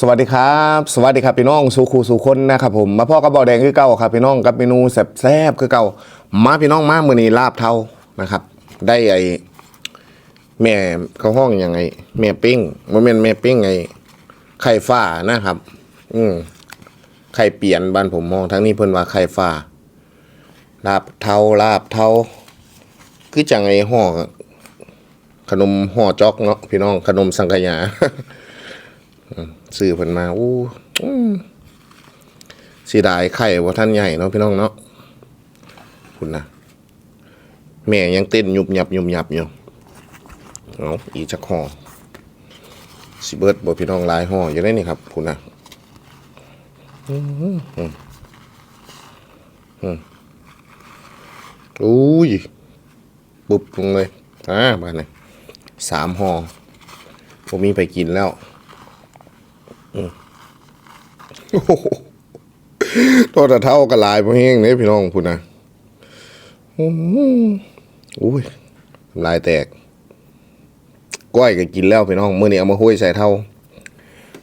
สวัสดีครับ สวัสดีครับพี่น้องสู่ครูสู่คนนะครับผมมาพ่อกับเบาแดงคือเก่าครับพี่น้องกับเมนูแซ่บๆคือเก่ามาพี่น้องมามื้อนี้ลาบเทานะครับ ได้ไอแม่เขาห้องยังไงแม่ปิ้งบ่แม่นแม่ปิ้งไงไข่ฟ้านะครับ อืมไข่เปลี่ยนบ้านผมมองทั้งนี้เพิ่นว่าไข่ฟ้าลาบเทาลาบเทาคือจังไอห่อขนมห่อจอกเนาะพี่น้องขนมสังขยา ซื้อเพิ่นมาอู้สีดายไข่ว่าท่านใหญ่เนาะพี่น้องเนาะคุณนะแม่ยังเต้นยุบยับยุบยับอยู่เอาอีจักห่อสิเบิร์ดบ่พี่น้องหลายห่ออยู่ได้นี่ครับคุณนะอืมอืมอืมอุ้ยปุบลงเลยอ่าบ้านนี้สามห่อผมมีไปกินแล้ว โอ้โหตัวแต่เท่ากับลายพวกเฮงเนี่ยพี่น้องพูดนะอื้อหืออุ้ยลายแตก ก้อยก็กินแล้วพี่น้องเมื้อนี้เอามาห้วยใส่เท่า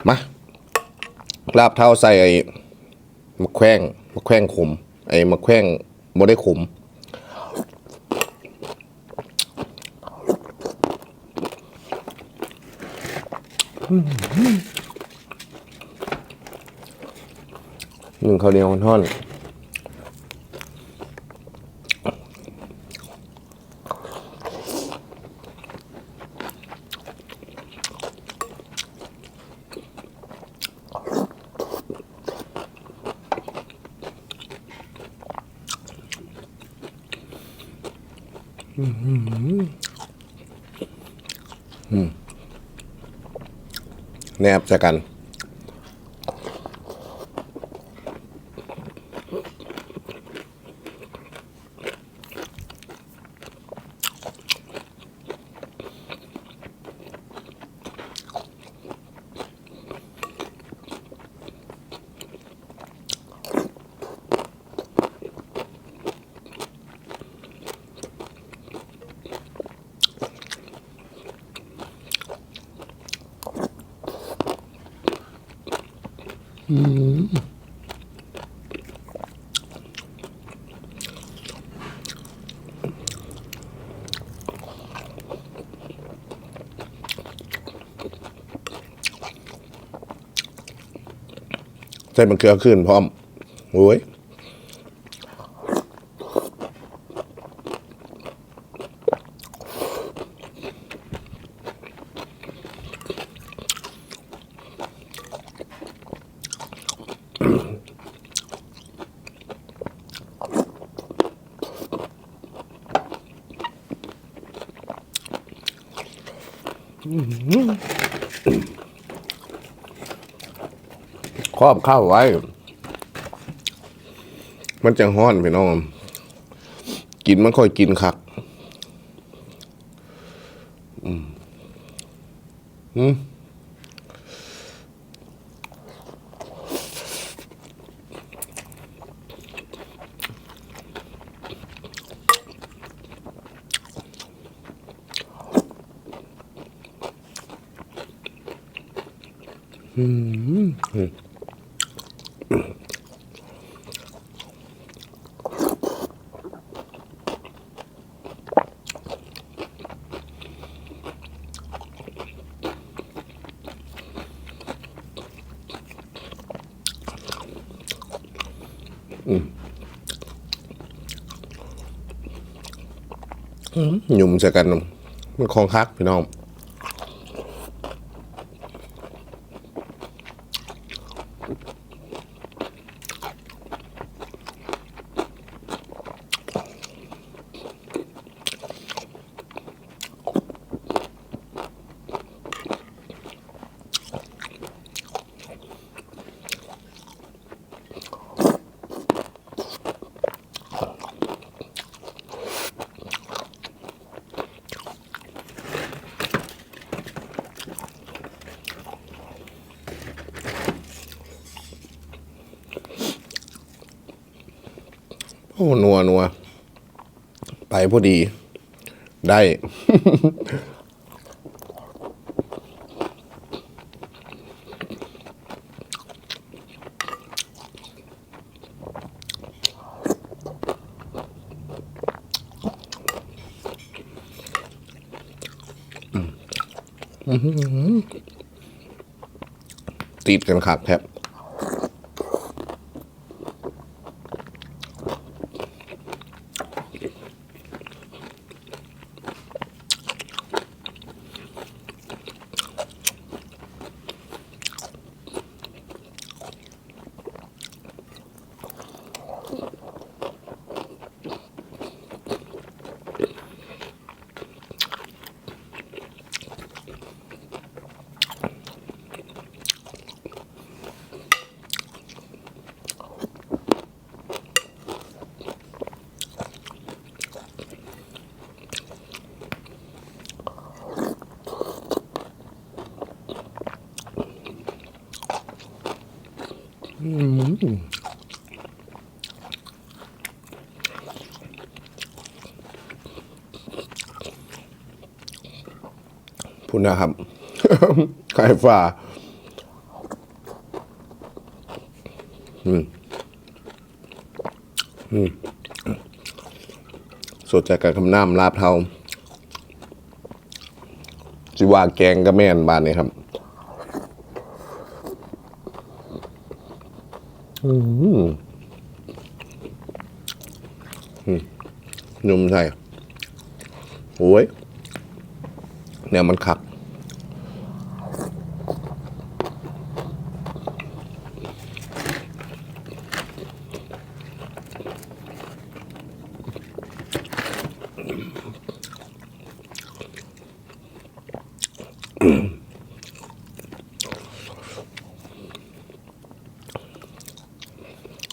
มาลาบเท่าใส่ไอ้มะแขว้งมะแขว้งขม ไอ้มะแขว้งบ่ได้ขม หนึ่งข้าวเหนียวท่อนแนบจากกัน ใส่มะเขือขึ้นพร้อมโอ้ย ครอบข้าวไว้ มันจะห้อนพี่น้อง กินมันค่อยกินคักอืมอืมห ยุ่มใส่กันมันคลองคักพี่น้อง โอ้นัวนัวไปพอดี ได้ ติดกันขาดแทบ พูดนะครับ ไข่ฟ้าอืม อืม สดจากการคำน้ำลาบเทาจิว่าแกงก็แม่นบานนี้ครับ อืมนุ่มใช่โอ้ยเนี่ยมันขักอืม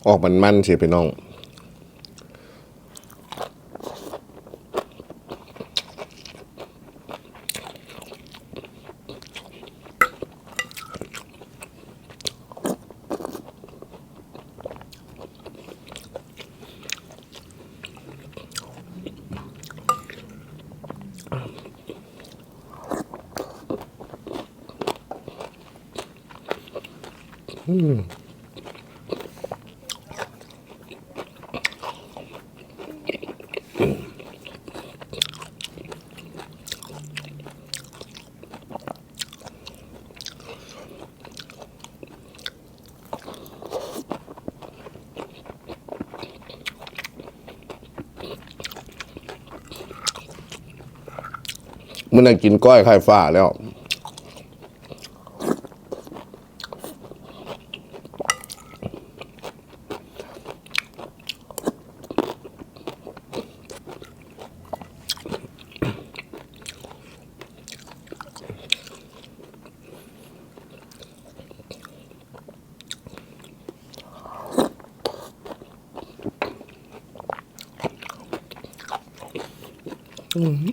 ออกมันมันๆสิพี่น้องมื่ อนั้นกินก้อยไข่ฟ้าแล้ว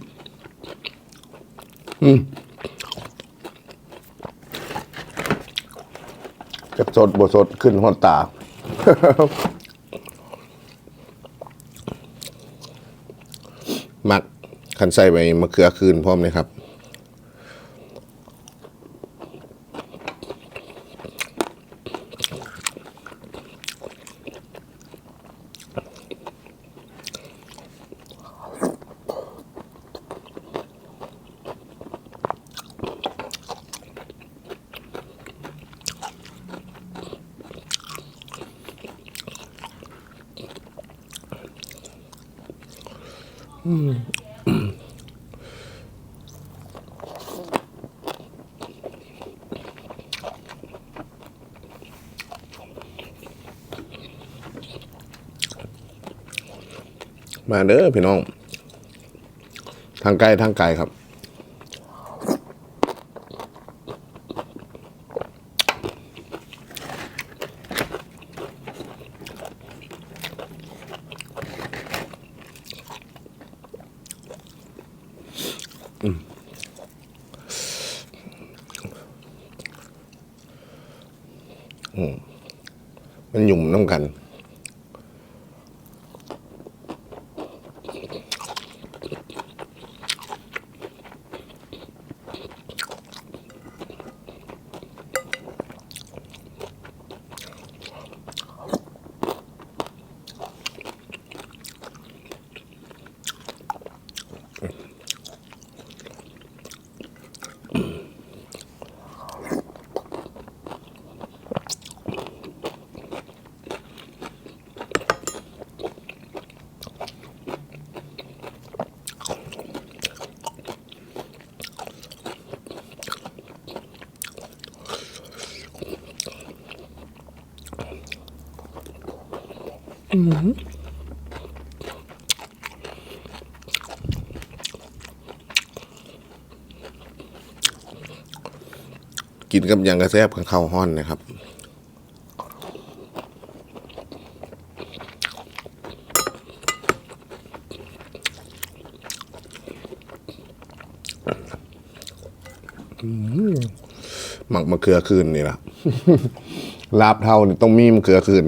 จ สดบสดขึ้นหอนตา มักคันใส่ไปมะเขือคืนพร้อมเลยครับ มาเด้อพี่น้อง ทางไกลทางไกลครับ มันยุ่มน้ำกัน กินกับยังกระแซบกับข้าวห้อนนะครับหมักมะเขือคืนนี่แหละลาบเท่านี่ต้องมีมะเขือคืน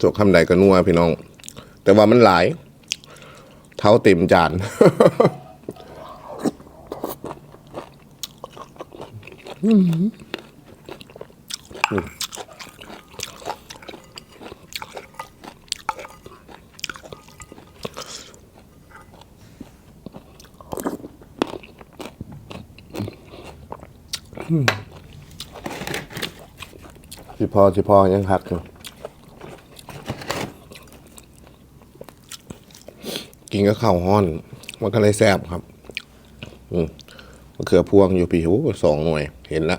สวกคำใดก็นัวพี่น้อง แต่ว่ามันหลาย เท้าเต็มจานสิพอสิพอยังหักอยู่ กินก็ข้าวห้อน มันก็เลยแซ่บครับ อืมมะเขือพวงอยู่พี่หูสองหน่วย เห็นละ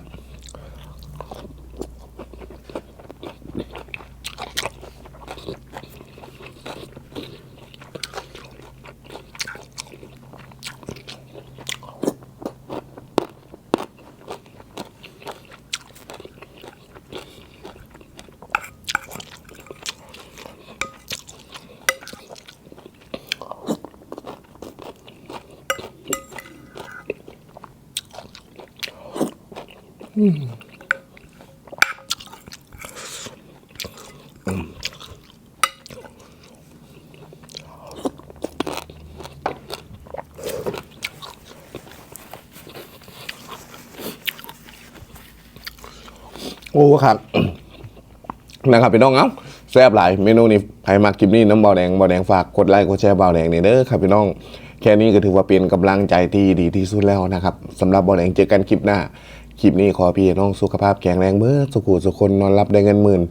โอ้ครับนะครับพี่น้องเอ้าแซ่บหลายเมนูนี้ใครมาคลิปนี้น้ำเบาแดงเบาแดงฝากกดไลค์กดแชร์เบาแดงนี่เด้อครับพี่น้องแค่นี้ก็ถือว่าเป็นกำลังใจที่ดีที่สุดแล้วนะครับสำหรับเบาแดงเจอกันคลิปหน้า คลิปนี้ขอพี่น้องสุขภาพแข็งแรงเมื่อสุขุสุคนนอนรับได้เงินหมื่น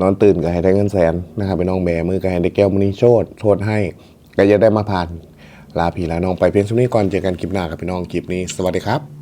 นอนตื่นก็ให้ได้เงินแสนนะครับไปน้องแบมือก็ให้ได้แก้วมณีโชดโชดให้ก็จะได้มาผ่าน ลาพี่ลาน้องไปเพียงช่วนี้ก่อนเจอกันคลิปหน้ากับพี่น้องคลิปนี้สวัสดีครับ